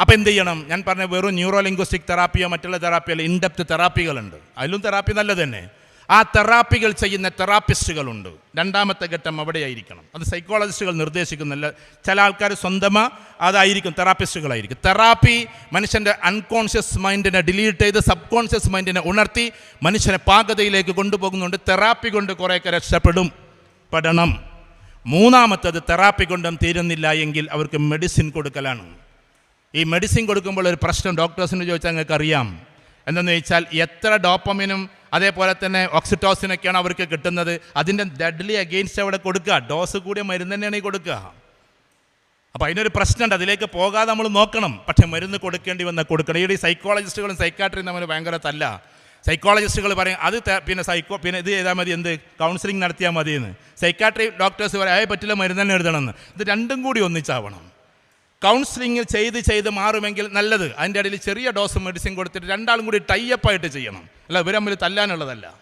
അപ്പോൾ എന്ത് ചെയ്യണം? ഞാൻ പറഞ്ഞ വെറും ന്യൂറോ ലിംഗ്വിസ്റ്റിക് തെറാപ്പിയോ മറ്റുള്ള തെറാപ്പിയോ ഇൻഡെപ്ത് തെറാപ്പികളുണ്ട് അതിലും തെറാപ്പി നല്ലത് തന്നെ. ആ തെറാപ്പികൾ ചെയ്യുന്ന തെറാപ്പിസ്റ്റുകളുണ്ട്. രണ്ടാമത്തെ ഘട്ടം അവിടെയായിരിക്കണം. അത് സൈക്കോളജിസ്റ്റുകൾ നിർദ്ദേശിക്കുന്നില്ല. ചില ആൾക്കാർ സ്വന്തമാ അതായിരിക്കും തെറാപ്പിസ്റ്റുകളായിരിക്കും. തെറാപ്പി മനുഷ്യന്റെ അൺകോൺഷ്യസ് മൈൻഡിനെ ഡിലീറ്റ് ചെയ്ത് സബ് കോൺഷ്യസ് മൈൻഡിനെ ഉണർത്തി മനുഷ്യനെ പാകതയിലേക്ക് കൊണ്ടുപോകുന്നുണ്ട്. തെറാപ്പി കൊണ്ട് കുറേയൊക്കെ രക്ഷപ്പെടും. പെടണം മൂന്നാമത്തത് തെറാപ്പി കൊണ്ടും തീരുന്നില്ല എങ്കിൽ അവർക്ക് മെഡിസിൻ കൊടുക്കലാണ്. ഈ മെഡിസിൻ കൊടുക്കുമ്പോൾ ഒരു പ്രശ്നം ഡോക്ടേഴ്സിന് ചോദിച്ചാൽ നിങ്ങൾക്ക് അറിയാം. എന്തെന്ന് ചോദിച്ചാൽ എത്ര ഡോപ്പമിനും അതേപോലെ തന്നെ ഓക്സിറ്റോസിനൊക്കെയാണ് അവർക്ക് കിട്ടുന്നത്. അതിന്റെ ഡെഡ്ലി അഗെയിൻസ്റ്റ് അവിടെ കൊടുക്കുക. ഡോസ് കൂടിയ മരുന്ന് തന്നെയാണ് ഈ കൊടുക്കുക. അപ്പോൾ അതിനൊരു പ്രശ്നമുണ്ട്. അതിലേക്ക് പോകാതെ നമ്മൾ നോക്കണം. പക്ഷേ മരുന്ന് കൊടുക്കേണ്ടി വന്നാൽ കൊടുക്കണം. ഈ സൈക്കോളജിസ്റ്റുകളും സൈക്കാട്രിയും തമ്മിൽ ഭയങ്കര തല്ല. സൈക്കോളജിസ്റ്റുകൾ പറയും അത് പിന്നെ സൈക്കോ പിന്നെ ഇത് ചെയ്താൽ മതി. എന്ത്? കൗൺസിലിംഗ് നടത്തിയാൽ മതിയെന്ന്. സൈക്കാട്രി ഡോക്ടേഴ്സ് പറയും അതേ പറ്റില്ല. മരുന്ന് തന്നെ എഴുതണമെന്ന്. ഇത് രണ്ടും കൂടി ഒന്നിച്ചാവണം. കൗൺസിലിംഗ് ചെയ്ത് ചെയ്ത് മാറുമെങ്കിൽ നല്ലത്. അതിന്റെ ഇടയിൽ ചെറിയ ഡോസ് മെഡിസിൻ കൊടുത്തിട്ട് രണ്ടാളും കൂടി ടൈപ്പായിട്ട് ചെയ്യണം. അല്ല ഇവർ തമ്മിൽ തല്ലാനുള്ളതല്ല.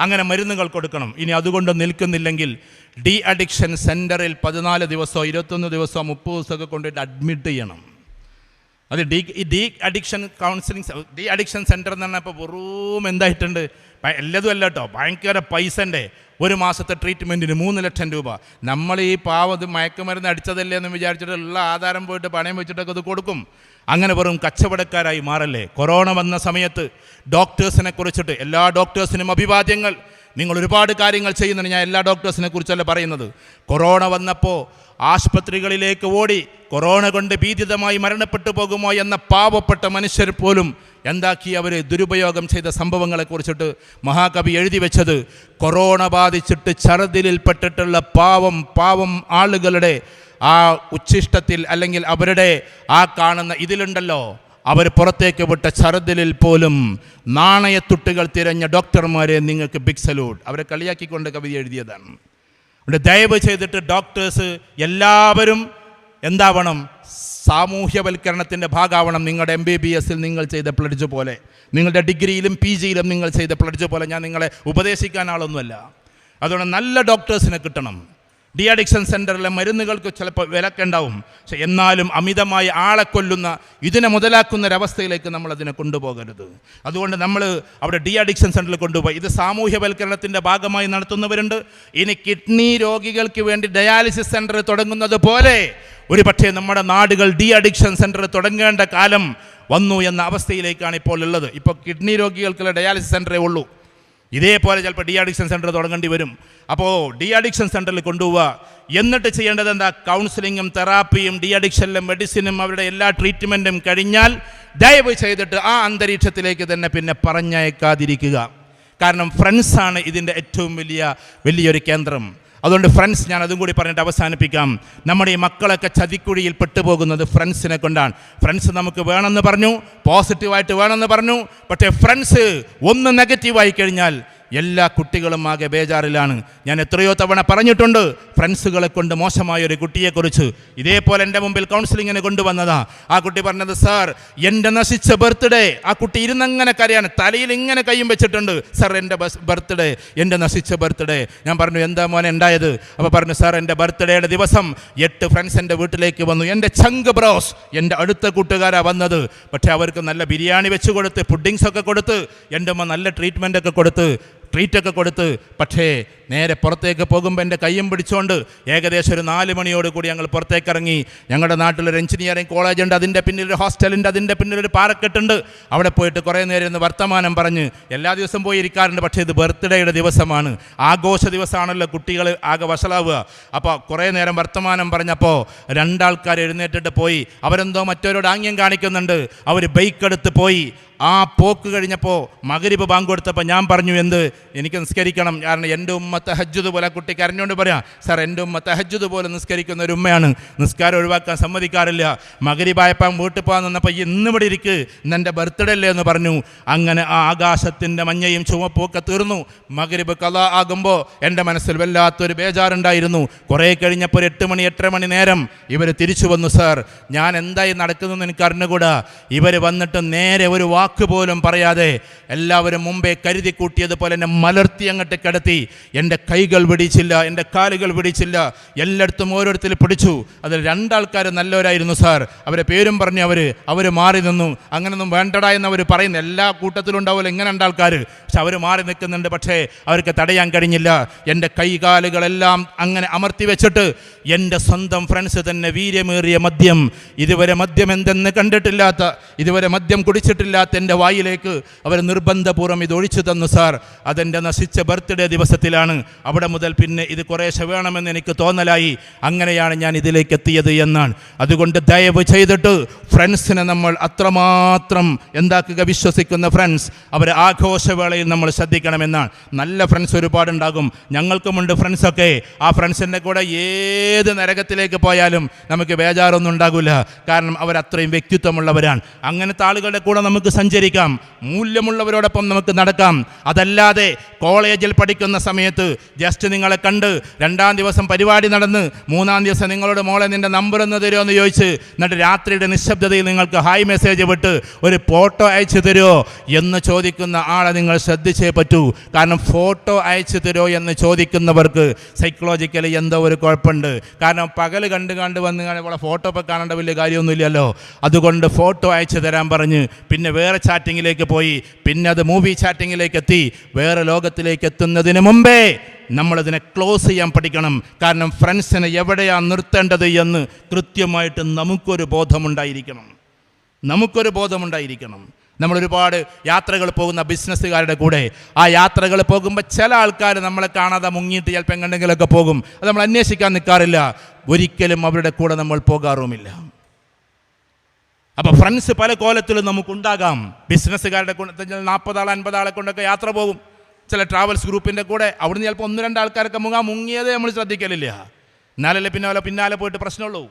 അങ്ങനെ മരുന്നുകൾ കൊടുക്കണം. ഇനി അതുകൊണ്ട് നിൽക്കുന്നില്ലെങ്കിൽ ഡി അഡിക്ഷൻ സെന്ററിൽ പതിനാല് ദിവസമോ ഇരുപത്തൊന്ന് ദിവസമോ മുപ്പത് ദിവസമൊക്കെ കൊണ്ടിട്ട് അഡ്മിറ്റ് ചെയ്യണം. അത് D E de addiction counselling de addiction centre എന്ന് പറഞ്ഞാൽ ഇപ്പോൾ വെറും എന്തായിട്ടുണ്ട്? എല്ലതും അല്ല കേട്ടോ ഭയങ്കര പൈസന്റെ ഒരു മാസത്തെ ട്രീറ്റ്മെന്റിന് മൂന്ന് ലക്ഷം രൂപ. നമ്മൾ ഈ പാവത് മയക്കുമരുന്ന് അടിച്ചതല്ലേ എന്ന് വിചാരിച്ചിട്ട് ഉള്ള ആധാരം പോയിട്ട് പണയം വെച്ചിട്ടൊക്കെ അത് കൊടുക്കും. അങ്ങനെ വെറും കച്ചവടക്കാരായി മാറല്ലേ? കൊറോണ വന്ന സമയത്ത് ഡോക്ടേഴ്സിനെ കുറിച്ചിട്ട് എല്ലാ ഡോക്ടേഴ്സിനും അഭിവാദ്യങ്ങൾ. നിങ്ങൾ ഒരുപാട് കാര്യങ്ങൾ ചെയ്യുന്നുണ്ട്. ഞാൻ എല്ലാ ഡോക്ടേഴ്സിനെ കുറിച്ചല്ല പറയുന്നത്. കൊറോണ വന്നപ്പോൾ ആശുപത്രികളിലേക്ക് ഓടി കൊറോണ കൊണ്ട് ഭീതിതമായി മരണപ്പെട്ടു പോകുമോ എന്ന പാവപ്പെട്ട മനുഷ്യർ പോലും എന്താക്കി അവർ ദുരുപയോഗം ചെയ്ത സംഭവങ്ങളെക്കുറിച്ചിട്ട് മഹാകവി എഴുതി വെച്ചത്. കൊറോണ ബാധിച്ചിട്ട് ഛർദിലിൽപ്പെട്ടിട്ടുള്ള പാവം പാവം ആളുകളുടെ ആ ഉച്ഛിഷ്ടത്തിൽ അല്ലെങ്കിൽ അവരുടെ ആ കാണുന്ന ഇതിലുണ്ടല്ലോ. അവർ പുറത്തേക്ക് വിട്ട ഛർദിലിൽ പോലും നാണയത്തുട്ടുകൾ തിരഞ്ഞ ഡോക്ടർമാരെ നിങ്ങൾക്ക് ബിഗ് സലൂട്ട് അവരെ കളിയാക്കിക്കൊണ്ട് കവിത എഴുതിയതാണ്. അവിടെ ദയവ് ചെയ്തിട്ട് ഡോക്ടേഴ്സ് എല്ലാവരും എന്താവണം? സാമൂഹ്യവൽക്കരണത്തിന്റെ ഭാഗമാവണം. നിങ്ങളുടെ എം ബി ബി എസിൽ നിങ്ങൾ ചെയ്ത പ്ലഡ്ജ് പോലെ. നിങ്ങളുടെ ഡിഗ്രിയിലും പി ജിയിലും നിങ്ങൾ ചെയ്ത പ്ലഡ്ജ് പോലെ. ഞാൻ നിങ്ങളെ ഉപദേശിക്കാൻ ആളൊന്നുമല്ല. അതുകൊണ്ട് നല്ല ഡോക്ടേഴ്സിനെ കിട്ടണം. ഡി അഡിക്ഷൻ സെന്ററിലെ മരുന്നുകൾക്ക് ചിലപ്പോൾ വിലക്കുണ്ടാവും. പക്ഷെ എന്നാലും അമിതമായി ആളെ കൊല്ലുന്ന ഇതിനെ മുതലാക്കുന്ന ഒരവസ്ഥയിലേക്ക് നമ്മൾ അതിനെ കൊണ്ടുപോകരുത്. അതുകൊണ്ട് നമ്മൾ അവിടെ ഡി അഡിക്ഷൻ സെന്ററിൽ കൊണ്ടുപോയി. ഇത് സാമൂഹ്യവൽക്കരണത്തിന്റെ ഭാഗമായി നടത്തുന്നവരുണ്ട്. ഇനി കിഡ്നി രോഗികൾക്ക് വേണ്ടി ഡയാലിസിസ് സെന്റർ തുടങ്ങുന്നത് പോലെ ഒരു പക്ഷേ നമ്മുടെ നാടുകൾ ഡി അഡിക്ഷൻ സെന്റർ തുടങ്ങേണ്ട കാലം വന്നു എന്ന അവസ്ഥയിലേക്കാണ് ഇപ്പോൾ ഉള്ളത്. ഇപ്പോൾ കിഡ്നി രോഗികൾക്കുള്ള ഡയാലിസിസ് സെന്ററേ ഉള്ളൂ. ഇതേപോലെ ചിലപ്പോൾ ഡി അഡിക്ഷൻ സെന്റർ തുടങ്ങേണ്ടി വരും. അപ്പോൾ ഡി അഡിക്ഷൻ സെന്ററിൽ കൊണ്ടുപോവുക. എന്നിട്ട് ചെയ്യേണ്ടത് എന്താ? കൗൺസിലിങ്ങും തെറാപ്പിയും ഡി അഡിക്ഷനിലും മെഡിസിനും അവരുടെ എല്ലാ ട്രീറ്റ്മെന്റും കഴിഞ്ഞാൽ ദയവ് ചെയ്തിട്ട് ആ അന്തരീക്ഷത്തിലേക്ക് തന്നെ പിന്നെ പറഞ്ഞയക്കാതിരിക്കുക. കാരണം ഫ്രണ്ട്സാണ് ഇതിന്റെ ഏറ്റവും വലിയ വലിയൊരു കേന്ദ്രം. അതുകൊണ്ട് ഫ്രണ്ട്സ് ഞാൻ അതും കൂടി പറഞ്ഞിട്ട് അവസാനിപ്പിക്കാം. നമ്മുടെ ഈ മക്കളൊക്കെ ചതിക്കുഴിയിൽ പെട്ടുപോകുന്നത് ഫ്രണ്ട്സിനെ കൊണ്ടാണ്. ഫ്രണ്ട്സ് നമുക്ക് വേണമെന്ന് പറഞ്ഞു പോസിറ്റീവായിട്ട് വേണമെന്ന് പറഞ്ഞു. പക്ഷേ ഫ്രണ്ട്സ് ഒന്ന് നെഗറ്റീവായി കഴിഞ്ഞാൽ എല്ലാ കുട്ടികളും ആകെ ബേജാറിലാണ്. ഞാൻ എത്രയോ തവണ പറഞ്ഞിട്ടുണ്ട് ഫ്രണ്ട്സുകളെ കൊണ്ട് മോശമായ ഒരു കുട്ടിയെക്കുറിച്ച്. ഇതേപോലെ എന്റെ മുമ്പിൽ കൗൺസിലിങ്ങിന് കൊണ്ടുവന്നതാ. ആ കുട്ടി പറഞ്ഞത് സാർ എന്റെ നശിച്ച ബർത്ത്ഡേ ആ കുട്ടി ഇരുന്നങ്ങനെ കരയാണ്. തലയിൽ ഇങ്ങനെ കൈയും വെച്ചിട്ടുണ്ട്. സാർ എന്റെ ബർത്ത്ഡേ എന്റെ നശിച്ച ബർത്ത്ഡേ ഞാൻ പറഞ്ഞു എന്താ മോനെ ഉണ്ടായത് അപ്പോൾ പറഞ്ഞു സാർ എന്റെ ബർത്ത്ഡേയുടെ ദിവസം എട്ട് ഫ്രണ്ട്സ് എന്റെ വീട്ടിലേക്ക് വന്നു. എന്റെ ചങ്ക് ബ്രോസ് എന്റെ അടുത്ത കൂട്ടുകാരാ വന്നത്. പക്ഷേ അവർക്ക് നല്ല ബിരിയാണി വെച്ച് കൊടുത്ത് പുഡിങ്സ് ഒക്കെ കൊടുത്ത് എന്റെ അമ്മ നല്ല ട്രീറ്റ്മെന്റ് ഒക്കെ കൊടുത്ത് ട്രീറ്റൊക്കെ കൊടുത്ത് പക്ഷേ നേരെ പുറത്തേക്ക് പോകുമ്പോൾ എന്റെ കയ്യും പിടിച്ചുകൊണ്ട് ഏകദേശം ഒരു നാല് മണിയോട് കൂടി ഞങ്ങൾ പുറത്തേക്ക് ഇറങ്ങി ഞങ്ങളുടെ നാട്ടിലൊരു എഞ്ചിനീയറിംഗ് കോളേജ് ഉണ്ട് അതിന്റെ പിന്നിൽ ഒരു ഹോസ്റ്റലുണ്ട് അതിന്റെ പിന്നിൽ ഒരു പാറക്കെട്ടുണ്ട് അവിടെ പോയിട്ട് കുറേ നേരം ഇന്ന് വർത്തമാനം പറഞ്ഞ് എല്ലാ ദിവസവും പോയി ഇരിക്കാറുണ്ട് പക്ഷേ ഇത് ബർത്ത്ഡേയുടെ ദിവസമാണ്. ആഘോഷ ദിവസമാണല്ലോ കുട്ടികൾ ആകെ വഷളാവുക. അപ്പോൾ കുറേ നേരം വർത്തമാനം പറഞ്ഞപ്പോൾ രണ്ടാൾക്കാർ എഴുന്നേറ്റിട്ട് പോയി. അവരെന്തോ മറ്റവരോട് ആംഗ്യം കാണിക്കുന്നുണ്ട്. അവർ ബൈക്ക് എടുത്ത് പോയി. ആ പോക്ക് കഴിഞ്ഞപ്പോൾ മകരിബ് ബാങ്ക് കൊടുത്തപ്പോൾ ഞാൻ പറഞ്ഞു എന്ത്? എനിക്ക് നിസ്കരിക്കണം. കാരണം എന്റെ ഉമ്മ തഹജ്ജുദ് പോലെ കുട്ടി കരഞ്ഞുകൊണ്ട് പറയാം സാർ എന്റെ ഉമ്മ തഹജ്ജുദ് പോലെ നിസ്കരിക്കുന്ന ഒരു ഉമ്മയാണ്. നിസ്കാരം ഒഴിവാക്കാൻ സമ്മതിക്കാറില്ല. മകരിബായപ്പം വീട്ടിൽ പോകാൻ നിന്നപ്പോൾ ഇന്ന് ഇവിടെ ഇരിക്ക്. എന്റെ ബർത്ത്ഡേ അല്ലേ എന്ന് പറഞ്ഞു. അങ്ങനെ ആ ആകാശത്തിന്റെ മഞ്ഞയും ചുവപ്പൊക്കെ തീർന്നു. മകരിബ് കഥ ആകുമ്പോൾ എന്റെ മനസ്സിൽ വല്ലാത്തൊരു ബേജാറുണ്ടായിരുന്നു. കുറേ കഴിഞ്ഞപ്പോൾ എട്ട് മണി എട്ടര മണി നേരം ഇവർ തിരിച്ചു വന്നു സാർ ഞാൻ എന്തായി നടക്കുന്നതെന്ന് എനിക്ക് അറിഞ്ഞുകൂടാ. ഇവർ വന്നിട്ട് നേരെ ഒരു വാക്ക് പോലും പറയാതെ എല്ലാവരും മുമ്പേ കരുതി കൂട്ടിയതുപോലെ എന്നെ മലർത്തി അങ്ങോട്ട് കിടത്തി. എന്റെ കൈകൾ പിടിച്ചില്ല എന്റെ കാലുകൾ പിടിച്ചില്ല. എല്ലായിടത്തും ഓരോരുത്തർ പിടിച്ചു. അതിൽ രണ്ടാൾക്കാർ നല്ലവരായിരുന്നു സാർ. അവരെ പേരും പറഞ്ഞു അവർ അവർ മാറി നിന്നു. അങ്ങനൊന്നും വേണ്ടടാ എന്ന് അവർ പറയുന്നു. എല്ലാ കൂട്ടത്തിലും ഉണ്ടാവില്ല ഇങ്ങനെ രണ്ടാൾക്കാർ പക്ഷെ അവർ മാറി നിൽക്കുന്നുണ്ട്. പക്ഷേ അവർക്ക് തടയാൻ കഴിഞ്ഞില്ല. എന്റെ കൈകാലുകളെല്ലാം അങ്ങനെ അമർത്തി വെച്ചിട്ട് എന്റെ സ്വന്തം ഫ്രണ്ട്സ് തന്നെ വീര്യമേറിയ മദ്യം ഇതുവരെ മദ്യം എന്തെന്ന് കണ്ടിട്ടില്ലാത്ത ഇതുവരെ മദ്യം കുടിച്ചിട്ടില്ലാത്ത എന്റെ വായിലേക്ക് അവർ നിർബന്ധപൂർവം ഇത് ഒഴിച്ചു തന്നു സാർ. അതെന്റെ നശിച്ച ബർത്ത്ഡേ ദിവസത്തിലാണ്. അവിടെ മുതൽ പിന്നെ ഇത് കുറേശ്ശെ വേണമെന്ന് എനിക്ക് തോന്നലായി. അങ്ങനെയാണ് ഞാൻ ഇതിലേക്ക് എത്തിയത് എന്നാണ്. അതുകൊണ്ട് ദയവ് ചെയ്തിട്ട് ഫ്രണ്ട്സിനെ നമ്മൾ അത്രമാത്രം എന്താക്കുക വിശ്വസിക്കുന്ന ഫ്രണ്ട്സ് അവർ ആഘോഷവേളയിൽ നമ്മൾ ശ്രദ്ധിക്കണമെന്നാണ്. നല്ല ഫ്രണ്ട്സ് ഒരുപാടുണ്ടാകും. ഞങ്ങൾക്കുമുണ്ട് ഫ്രണ്ട്സൊക്കെ ആ ഫ്രണ്ട്സിന്റെ കൂടെ ഏത് നരകത്തിലേക്ക് പോയാലും നമുക്ക് ബേജാറൊന്നും ഉണ്ടാകില്ല കാരണം അവരത്രയും വ്യക്തിത്വമുള്ളവരാണ്. അങ്ങനത്തെ ആളുകളുടെ കൂടെ നമുക്ക് സഞ്ചരിക്കാം. മൂല്യമുള്ളവരോടൊപ്പം നമുക്ക് നടക്കാം. അതല്ലാതെ കോളേജിൽ പഠിക്കുന്ന സമയത്ത് ജസ്റ്റ് നിങ്ങളെ കണ്ട് രണ്ടാം ദിവസം പരിപാടി നടന്ന് മൂന്നാം ദിവസം നിങ്ങളുടെ മോളെ നിന്റെ നമ്പർ ഒന്ന് തരുമോ എന്ന് ചോദിച്ച് എന്നിട്ട് രാത്രിയുടെ നിശബ്ദതയിൽ നിങ്ങൾക്ക് ഹായ് മെസ്സേജ് വിട്ട് ഒരു ഫോട്ടോ അയച്ചു തരുമോ എന്ന് ചോദിക്കുന്ന ആളെ നിങ്ങൾ ശ്രദ്ധിച്ചേ പറ്റൂ. കാരണം ഫോട്ടോ അയച്ചു തരുമോ എന്ന് ചോദിക്കുന്നവർക്ക് സൈക്കോളജിക്കലി എന്തോ ഒരു കുഴപ്പമുണ്ട്. കാരണം പകൽ കണ്ട് കണ്ട് വന്ന് ഇവിടെ ഫോട്ടോ ഒക്കെ കാണേണ്ട വലിയ കാര്യമൊന്നുമില്ലല്ലോ. അതുകൊണ്ട് ഫോട്ടോ അയച്ചു തരാൻ പറഞ്ഞ് പിന്നെ വേറെ ചാറ്റിങ്ങിലേക്ക് പോയി. പിന്നെ അത് മൂവി ചാറ്റിങ്ങിലേക്ക് എത്തി. വേറെ ലോകത്തിലേക്ക് എത്തുന്നതിന് മുമ്പേ നമ്മളതിനെ ക്ലോസ് ചെയ്യാൻ പഠിക്കണം. കാരണം ഫ്രണ്ട്സിനെ എവിടെയാണ് നിർത്തേണ്ടത് എന്ന് കൃത്യമായിട്ട് നമുക്കൊരു ബോധമുണ്ടായിരിക്കണം. നമുക്കൊരു ബോധമുണ്ടായിരിക്കണം. നമ്മൾ ഒരുപാട് യാത്രകൾ പോകുന്ന ബിസിനസ്സുകാരുടെ കൂടെ. ആ യാത്രകൾ പോകുമ്പോൾ ചില ആൾക്കാർ നമ്മളെ കാണാതെ മുങ്ങിയിട്ട് ചിലപ്പോൾ എങ്ങനെങ്കിലുമൊക്കെ പോകും. അത് നമ്മൾ അന്വേഷിക്കാൻ നിൽക്കാറില്ല ഒരിക്കലും അവരുടെ കൂടെ നമ്മൾ പോകാറുമില്ല. അപ്പോൾ ഫ്രണ്ട്സ് പല കോലത്തിലും നമുക്കുണ്ടാകാം. ബിസിനസ്സുകാരുടെ കൂടെ നാൽപ്പതാൾ അൻപതാളെ കൊണ്ടൊക്കെ യാത്ര പോകും. ചില ട്രാവൽസ് ഗ്രൂപ്പിന്റെ കൂടെ അവിടുന്ന് ചിലപ്പോൾ ഒന്ന് രണ്ട് ആൾക്കാരൊക്കെ മുങ്ങാ മുങ്ങിയതേ നമ്മൾ ശ്രദ്ധിക്കലില്ല. എന്നാലല്ലേ പിന്നെ പിന്നാലെ പോയിട്ട് പ്രശ്നമുള്ളൂ.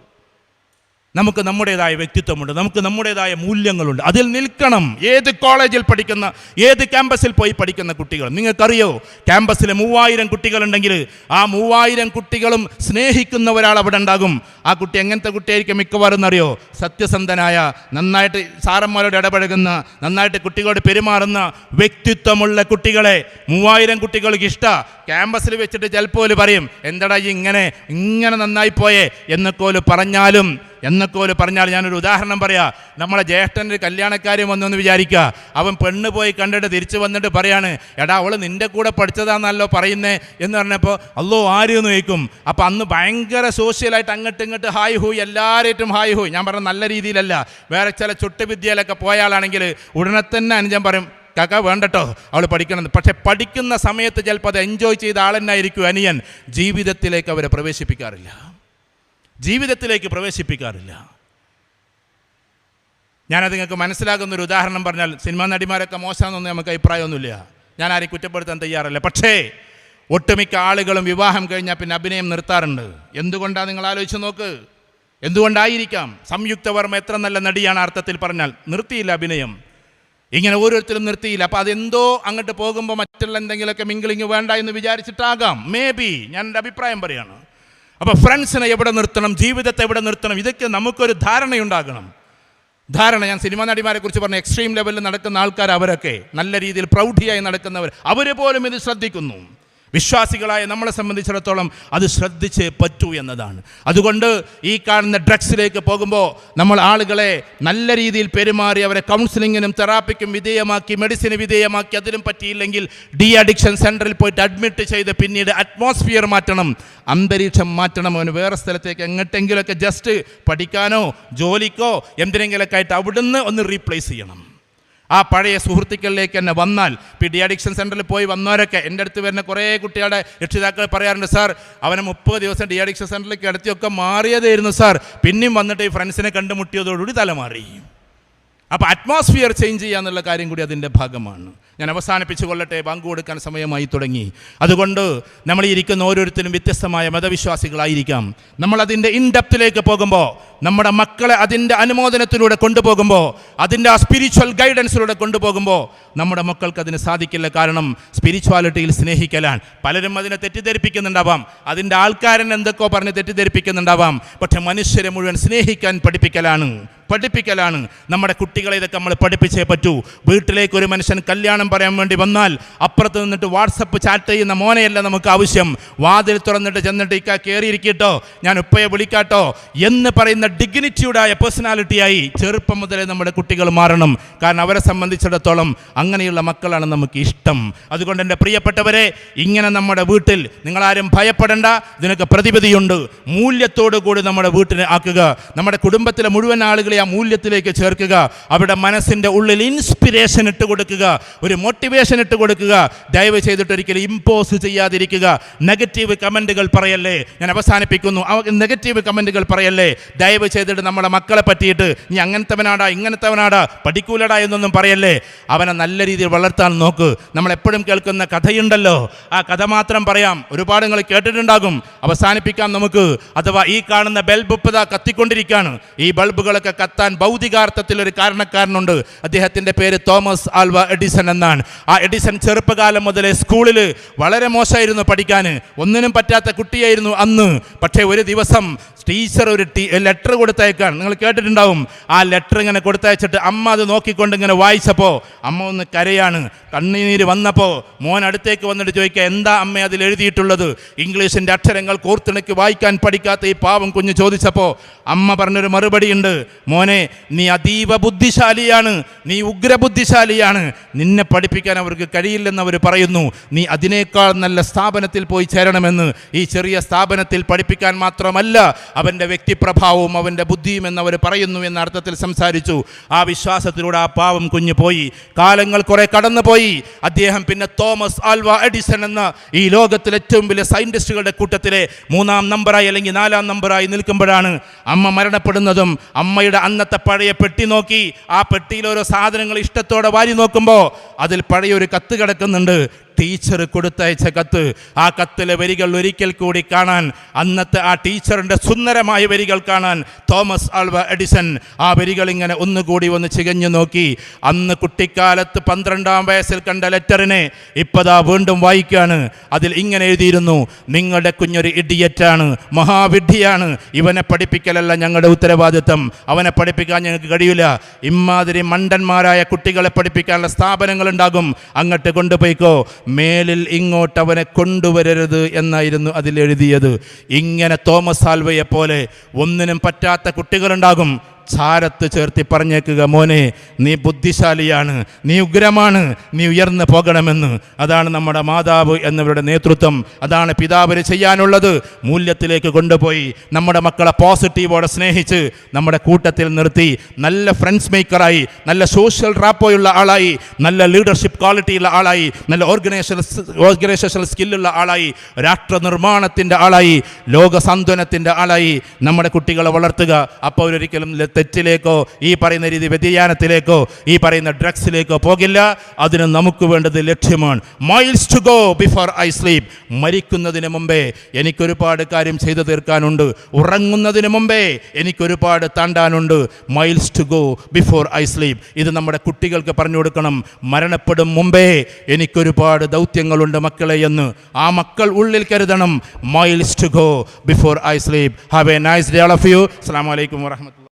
നമുക്ക് നമ്മുടേതായ വ്യക്തിത്വമുണ്ട് നമുക്ക് നമ്മുടേതായ മൂല്യങ്ങളുണ്ട്. അതിൽ നിൽക്കണം. ഏത് കോളേജിൽ പഠിക്കുന്ന ഏത് ക്യാമ്പസിൽ പോയി പഠിക്കുന്ന കുട്ടികൾ? നിങ്ങൾക്കറിയോ? ക്യാമ്പസിൽ മൂവായിരം കുട്ടികളുണ്ടെങ്കിൽ ആ മൂവായിരം കുട്ടികളും സ്നേഹിക്കുന്ന ഒരാൾ അവിടെ ഉണ്ടാകും. ആ കുട്ടി എങ്ങനത്തെ കുട്ടിയായിരിക്കും മിക്കവാറും എന്നറിയോ? സത്യസന്ധനായ നന്നായിട്ട് സാറന്മാരോട് ഇടപഴകുന്ന നന്നായിട്ട് കുട്ടികളോട് പെരുമാറുന്ന വ്യക്തിത്വമുള്ള കുട്ടികളെ മൂവായിരം കുട്ടികൾക്ക് ഇഷ്ട. ക്യാമ്പസിൽ വെച്ചിട്ട് ചിലപ്പോൾ പറയും എന്തടാ ഇങ്ങനെ ഇങ്ങനെ നന്നായി പോയേ എന്നൊക്കെ പറഞ്ഞാലും എന്നൊക്കെ പറഞ്ഞാൽ ഞാനൊരു ഉദാഹരണം പറയാം. നമ്മളെ ജ്യേഷ്ഠന്റെ കല്യാണക്കാര്യം വന്നു എന്ന് വിചാരിക്കുക. അവൻ പെണ്ണ് പോയി കണ്ടിട്ട് തിരിച്ചു വന്നിട്ട് പറയാണ് എടാ അവൾ നിന്റെ കൂടെ പഠിച്ചതാണെന്നല്ലോ പറയുന്നേ. എന്ന് പറഞ്ഞപ്പോൾ അല്ലോ ആരെയൊന്നും ചോദിക്കും? അപ്പോൾ അന്ന് ഭയങ്കര സോഷ്യലായിട്ട് അങ്ങോട്ട് ഇങ്ങോട്ട് ഹായ് ഹൂയ് എല്ലാവരേറ്റും ഹായ് ഹൂയ് ഞാൻ പറഞ്ഞ നല്ല രീതിയിലല്ല. വേറെ ചില ചുട്ടുവിദ്യയിലൊക്കെ പോയ ആളാണെങ്കിൽ ഉടനെ തന്നെ അനുജൻ പറയും കാക്ക വേണ്ടട്ടോ അവൾ പഠിക്കണം പക്ഷേ പഠിക്കുന്ന സമയത്ത് ചിലപ്പോൾ അത് എൻജോയ് ചെയ്ത ആളെന്നായിരിക്കും അനിയൻ. ജീവിതത്തിലേക്ക് അവരെ പ്രവേശിപ്പിക്കാറില്ല. ജീവിതത്തിലേക്ക് പ്രവേശിപ്പിക്കാറില്ല. ഞാനത് നിങ്ങൾക്ക് മനസ്സിലാകുന്ന ഒരു ഉദാഹരണം പറഞ്ഞാൽ സിനിമാ നടിമാരൊക്കെ മോശമാണെന്നൊന്നും നമുക്ക് അഭിപ്രായമൊന്നുമില്ല. ഞാൻ ആരെയും കുറ്റപ്പെടുത്താൻ തയ്യാറല്ല. പക്ഷേ ഒട്ടുമിക്ക ആളുകളും വിവാഹം കഴിഞ്ഞാൽ പിന്നെ അഭിനയം നിർത്താറുണ്ട്. എന്തുകൊണ്ടാണ് നിങ്ങൾ ആലോചിച്ച് നോക്ക്? എന്തുകൊണ്ടായിരിക്കാം? സംയുക്ത വർമ്മ എത്ര നല്ല നടിയാണ് അർത്ഥത്തിൽ പറഞ്ഞാൽ നിർത്തിയില്ല അഭിനയം. ഇങ്ങനെ ഓരോരുത്തരും നിർത്തിയില്ല. അപ്പോൾ അതെന്തോ അങ്ങോട്ട് പോകുമ്പോൾ മറ്റുള്ള എന്തെങ്കിലുമൊക്കെ മിങ്കിളിങ് വേണ്ട എന്ന് വിചാരിച്ചിട്ടാകാം. മേ ബി ഞാൻ എന്റെ അഭിപ്രായം പറയാണ്. അപ്പോൾ ഫ്രണ്ട്സിനെ എവിടെ നിർത്തണം? ജീവിതത്തെ എവിടെ നിർത്തണം? ഇതൊക്കെ നമുക്കൊരു ധാരണയുണ്ടാകണം. ധാരണ ഞാൻ സിനിമാ നടിമാരെ കുറിച്ച് പറഞ്ഞ എക്സ്ട്രീം ലെവലിൽ നടക്കുന്ന ആൾക്കാർ അവരൊക്കെ നല്ല രീതിയിൽ പ്രൗഢിയായി നടക്കുന്നവർ അവർ പോലും ഇത് ശ്രദ്ധിക്കുന്നു. വിശ്വാസികളായ നമ്മളെ സംബന്ധിച്ചിടത്തോളം അത് ശ്രദ്ധിച്ചേ പറ്റൂ എന്നതാണ്. അതുകൊണ്ട് ഈ കാണുന്ന ഡ്രഗ്സിലേക്ക് പോകുമ്പോൾ നമ്മൾ ആളുകളെ നല്ല രീതിയിൽ പെരുമാറി അവരെ കൗൺസിലിങ്ങിനും തെറാപ്പിക്കും വിധേയമാക്കി മെഡിസിന് വിധേയമാക്കി അതിനും പറ്റിയില്ലെങ്കിൽ ഡി അഡിക്ഷൻ സെന്ററിൽ പോയിട്ട് അഡ്മിറ്റ് ചെയ്ത് പിന്നീട് അറ്റ്മോസ്ഫിയർ മാറ്റണം അന്തരീക്ഷം മാറ്റണം അവന് വേറെ സ്ഥലത്തേക്ക് എങ്ങോട്ടെങ്കിലുമൊക്കെ ജസ്റ്റ് പഠിക്കാനോ ജോലിക്കോ എന്തിനെങ്കിലൊക്കെ ആയിട്ട് അവിടുന്ന് ഒന്ന് റീപ്ലേസ് ചെയ്യണം. ആ പഴയ സുഹൃത്തുക്കളിലേക്ക് തന്നെ വന്നാൽ ഇപ്പോൾ ഡി അഡിക്ഷൻ സെന്ററിൽ പോയി വന്നവരൊക്കെ എന്റെ അടുത്ത് വരുന്ന കുറേ കുട്ടികളുടെ രക്ഷിതാക്കൾ പറയാറുണ്ട് സാർ അവനെ മുപ്പത് ദിവസം ഡി അഡിക്ഷൻ സെന്ററിലേക്ക് കിടത്തിയൊക്കെ മാറിയതായിരുന്നു സാർ. പിന്നെയും വന്നിട്ട് ഈ ഫ്രണ്ട്സിനെ കണ്ടുമുട്ടിയതോടുകൂടി തല മാറി അപ്പോൾ അറ്റ്മോസ്ഫിയർ ചേഞ്ച് ചെയ്യുക എന്നുള്ള കാര്യം കൂടി അതിന്റെ ഭാഗമാണ്. ഞാൻ അവസാനിപ്പിച്ചു കൊള്ളട്ടെ പങ്കു കൊടുക്കാൻ സമയമായി തുടങ്ങി. അതുകൊണ്ട് നമ്മൾ ഇരിക്കുന്ന ഓരോരുത്തരും വ്യത്യസ്തമായ മതവിശ്വാസികളായിരിക്കാം. നമ്മൾ അതിന്റെ ഇൻഡെപ്തിലേക്ക് പോകുമ്പോൾ നമ്മുടെ മക്കളെ അതിന്റെ അനുമോദനത്തിലൂടെ കൊണ്ടുപോകുമ്പോൾ അതിന്റെ ആ സ്പിരിച്വൽ ഗൈഡൻസിലൂടെ കൊണ്ടുപോകുമ്പോൾ നമ്മുടെ മക്കൾക്ക് അതിന് സാധിക്കില്ല. കാരണം സ്പിരിച്വാലിറ്റിയിൽ സ്നേഹിക്കലാണ്. പലരും അതിനെ തെറ്റിദ്ധരിപ്പിക്കുന്നുണ്ടാവാം. അതിന്റെ ആൾക്കാരൻ എന്തൊക്കെയോ പറഞ്ഞ് തെറ്റിദ്ധരിപ്പിക്കുന്നുണ്ടാവാം. പക്ഷെ മനുഷ്യരെ മുഴുവൻ സ്നേഹിക്കാൻ പഠിപ്പിക്കലാണ്. പഠിപ്പിക്കലാണ്. നമ്മുടെ കുട്ടികളെ ഇതൊക്കെ നമ്മൾ പഠിപ്പിച്ചേ പറ്റൂ. വീട്ടിലേക്ക് ഒരു മനുഷ്യൻ കല്യാണം പറയാൻ വേണ്ടി വന്നാൽ അപ്പുറത്ത് നിന്നിട്ട് വാട്സപ്പ് ചാറ്റ് ചെയ്യുന്ന മോനെയല്ല നമുക്ക് ആവശ്യം. വാതിൽ തുറന്നിട്ട് ചെന്നിട്ട് ഇക്ക കയറിയിരിക്കട്ടോ ഞാൻ ഉപ്പയെ വിളിക്കാട്ടോ. എന്ന് പറയുന്ന ഡിഗ്നിറ്റിയുടായ പേഴ്സണാലിറ്റിയായി ചെറുപ്പം മുതലേ നമ്മുടെ കുട്ടികൾ മാറണം. കാരണം അവരെ സംബന്ധിച്ചിടത്തോളം അങ്ങനെയുള്ള മക്കളാണ് നമുക്ക് ഇഷ്ടം. അതുകൊണ്ട് എന്റെ പ്രിയപ്പെട്ടവരെ ഇങ്ങനെ നമ്മുടെ വീട്ടിൽ നിങ്ങളാരും ഭയപ്പെടേണ്ട. ഇതിനൊക്കെ പ്രതിവിധിയുണ്ട്. മൂല്യത്തോടു കൂടി നമ്മുടെ വീട്ടിനെ ആക്കുക. നമ്മുടെ കുടുംബത്തിലെ മുഴുവൻ ആളുകളെ ആ മൂല്യത്തിലേക്ക് ചേർക്കുക. അവരുടെ മനസ്സിന്റെ ഉള്ളിൽ ഇൻസ്പിരേഷൻ ഇട്ട് കൊടുക്കുക. ഒരു മോട്ടിവേഷൻ ഇട്ട് കൊടുക്കുക. ദയവ് ചെയ്തിട്ട് ഒരിക്കലും ഇമ്പോസ് ചെയ്യാതിരിക്കുക. നെഗറ്റീവ് കമന്റുകൾ പറയല്ലേ? ഞാൻ അവസാനിപ്പിക്കുന്നു. നെഗറ്റീവ് കമന്റുകൾ പറയല്ലേ? ദയവ് ചെയ്തിട്ട് നമ്മുടെ മക്കളെ പറ്റിയിട്ട് നീ അങ്ങനത്തവനാടാ ഇങ്ങനത്തവനാടാ പഠിക്കൂലടാ എന്നൊന്നും പറയല്ലേ? അവനെ നല്ല രീതിയിൽ വളർത്താൻ നോക്ക്. നമ്മൾ എപ്പോഴും കേൾക്കുന്ന കഥയുണ്ടല്ലോ. ആ കഥ മാത്രം പറയാം. ഒരുപാട് നിങ്ങൾ കേട്ടിട്ടുണ്ടാകും. അവസാനിപ്പിക്കാം നമുക്ക്. അഥവാ ഈ കാണുന്ന ബൾബ് ഇപ്പതാ കത്തിക്കൊണ്ടിരിക്കുകയാണ് ഈ ബൾബുകളൊക്കെ കത്താൻ ഭൗതികാർത്ഥത്തിൽ ഒരു കാരണക്കാരനുണ്ട്. അദ്ദേഹത്തിന്റെ പേര് തോമസ് ആൽവ എഡിസൺ എന്നാണ്. ആ എഡിസൺ ചെറുപ്പകാലം മുതലേ സ്കൂളിൽ വളരെ മോശമായിരുന്നു പഠിക്കാൻ ഒന്നിനും പറ്റാത്ത കുട്ടിയായിരുന്നു അന്ന്. പക്ഷേ ഒരു ദിവസം ടീച്ചർ ഒരു ടീ ലെറ്റർ കൊടുത്തയക്കാണ്. നിങ്ങൾ കേട്ടിട്ടുണ്ടാവും? ആ ലെറ്റർ ഇങ്ങനെ കൊടുത്തയച്ചിട്ട് അമ്മ അത് നോക്കിക്കൊണ്ട് ഇങ്ങനെ വായിച്ചപ്പോൾ അമ്മ ഒന്ന് കരയാണ്. കണ്ണുനീര് വന്നപ്പോൾ മോൻ അടുത്തേക്ക് വന്നിട്ട് ചോദിക്കുക എന്താ അമ്മ അതിൽ എഴുതിയിട്ടുള്ളത്? ഇംഗ്ലീഷിന്റെ അക്ഷരങ്ങൾ കോർത്തിണക്കി വായിക്കാൻ പഠിക്കാത്ത ഈ പാവം കുഞ്ഞ് ചോദിച്ചപ്പോൾ അമ്മ പറഞ്ഞൊരു മറുപടിയുണ്ട് മോനെ നീ അതീവ ബുദ്ധിശാലിയാണ്. നീ ഉഗ്രബുദ്ധിശാലിയാണ്. നിന്നെ പഠിപ്പിക്കാൻ അവർക്ക് കഴിയില്ലെന്ന് അവർ പറയുന്നു. നീ അതിനേക്കാൾ നല്ല സ്ഥാപനത്തിൽ പോയി ചേരണമെന്ന് ഈ ചെറിയ സ്ഥാപനത്തിൽ പഠിപ്പിക്കാൻ മാത്രമല്ല അവന്റെ വ്യക്തിപ്രഭാവവും അവന്റെ ബുദ്ധിയും എന്നവർ പറയുന്നു എന്ന അർത്ഥത്തിൽ സംസാരിച്ചു. ആ വിശ്വാസത്തിലൂടെ ആ പാവം കുഞ്ഞ് പോയി. കാലങ്ങൾ കുറെ കടന്നുപോയി. അദ്ദേഹം പിന്നെ തോമസ് ആൽവ എഡിസൺ എന്ന ഈ ലോകത്തിലെ ഏറ്റവും വലിയ സയന്റിസ്റ്റുകളുടെ കൂട്ടത്തിലെ മൂന്നാം നമ്പറായി അല്ലെങ്കിൽ നാലാം നമ്പറായി നിൽക്കുമ്പോഴാണ് അമ്മ മരണപ്പെടുന്നതും അമ്മയുടെ അന്നത്തെ പഴയ പെട്ടി നോക്കി ആ പെട്ടിയിൽ ഓരോ സാധനങ്ങൾ ഇഷ്ടത്തോടെ വാരി നോക്കുമ്പോൾ അതിൽ പഴയൊരു കത്ത് കിടക്കുന്നുണ്ട്. ടീച്ചർ കൊടുത്തയച്ച കത്ത് ആ കത്തിലെ വരികൾ ഒരിക്കൽ കൂടി കാണാൻ അന്നത്തെ ആ ടീച്ചറിന്റെ സുന്ദരമായ വരികൾ കാണാൻ തോമസ് ആൽവ എഡിസൺ ആ വരികൾ ഇങ്ങനെ ഒന്നുകൂടി ഒന്ന് ചികഞ്ഞു നോക്കി. അന്ന് കുട്ടിക്കാലത്ത് പന്ത്രണ്ടാം വയസ്സിൽ കണ്ട ലെറ്ററിനെ ഇപ്പതാ വീണ്ടും വായിക്കാണ്. അതിൽ ഇങ്ങനെ എഴുതിയിരുന്നു നിങ്ങളുടെ കുഞ്ഞൊരു ഇഡിയറ്റാണ് മഹാവിഡ്ഢിയാണ്. ഇവനെ പഠിപ്പിക്കലല്ല ഞങ്ങളുടെ ഉത്തരവാദിത്തം. അവനെ പഠിപ്പിക്കാൻ ഞങ്ങൾക്ക് കഴിയില്ല. ഇമാതിരി മണ്ടന്മാരായ കുട്ടികളെ പഠിപ്പിക്കാനുള്ള സ്ഥാപനങ്ങൾ ഉണ്ടാകും. അങ്ങോട്ട് കൊണ്ടുപോയിക്കോ. മേലിൽ ഇങ്ങോട്ട് അവനെ കൊണ്ടുവരരുത് എന്നായിരുന്നു അതിൽ എഴുതിയത് ഇങ്ങനെ തോമസ് ആൽവയെ പോലെ ഒന്നിനും പറ്റാത്ത കുട്ടികളുണ്ടാകും. ചാരത്ത് ചേർത്തി പറഞ്ഞേക്കുക മോനെ നീ ബുദ്ധിശാലിയാണ് നീ ഉഗ്രമാണ് നീ ഉയർന്നു പോകണമെന്ന്. അതാണ് നമ്മുടെ മാതാവ് എന്നിവരുടെ നേതൃത്വം. അതാണ് പിതാവ് ചെയ്യാനുള്ളത്. മൂല്യത്തിലേക്ക് കൊണ്ടുപോയി നമ്മുടെ മക്കളെ പോസിറ്റീവോടെ സ്നേഹിച്ച് നമ്മുടെ കൂട്ടത്തിൽ നിർത്തി. നല്ല ഫ്രണ്ട്സ് മേക്കറായി നല്ല സോഷ്യൽ റാപ്പോയുള്ള ആളായി നല്ല ലീഡർഷിപ്പ് ക്വാളിറ്റിയുള്ള ആളായി നല്ല ഓർഗനൈസേഷൻ ഓർഗനൈസേഷണൽ സ്കില്ലുള്ള ആളായി രാഷ്ട്ര നിർമ്മാണത്തിന്റെ ആളായി ലോക സാന്ത്വനത്തിന്റെ ആളായി നമ്മുടെ കുട്ടികളെ വളർത്തുക. അപ്പോൾ അവരൊരിക്കലും ല- തെറ്റിലേക്കോ ഈ പറയുന്ന രീതി വ്യതിയാനത്തിലേക്കോ ഈ പറയുന്ന ഡ്രഗ്സിലേക്കോ പോകില്ല. അതിന് നമുക്ക് വേണ്ടത് ലക്ഷ്യമാണ്. Miles to go before I sleep മരിക്കുന്നതിന് മുമ്പേ എനിക്കൊരുപാട് കാര്യം ചെയ്തു തീർക്കാനുണ്ട്. ഉറങ്ങുന്നതിന് മുമ്പേ എനിക്കൊരുപാട് താണ്ടാനുണ്ട്. Miles to go before I sleep ഇത് നമ്മുടെ കുട്ടികൾക്ക് പറഞ്ഞു കൊടുക്കണം. മരണപ്പെടും മുമ്പേ എനിക്കൊരുപാട് ദൗത്യങ്ങളുണ്ട് മക്കളെ എന്ന്. ആ മക്കൾ ഉള്ളിൽ കരുതണം. Miles to go before I sleep have a nice day all of you അസ്സാം വലൈക്കും വാഹമത്തുള്ള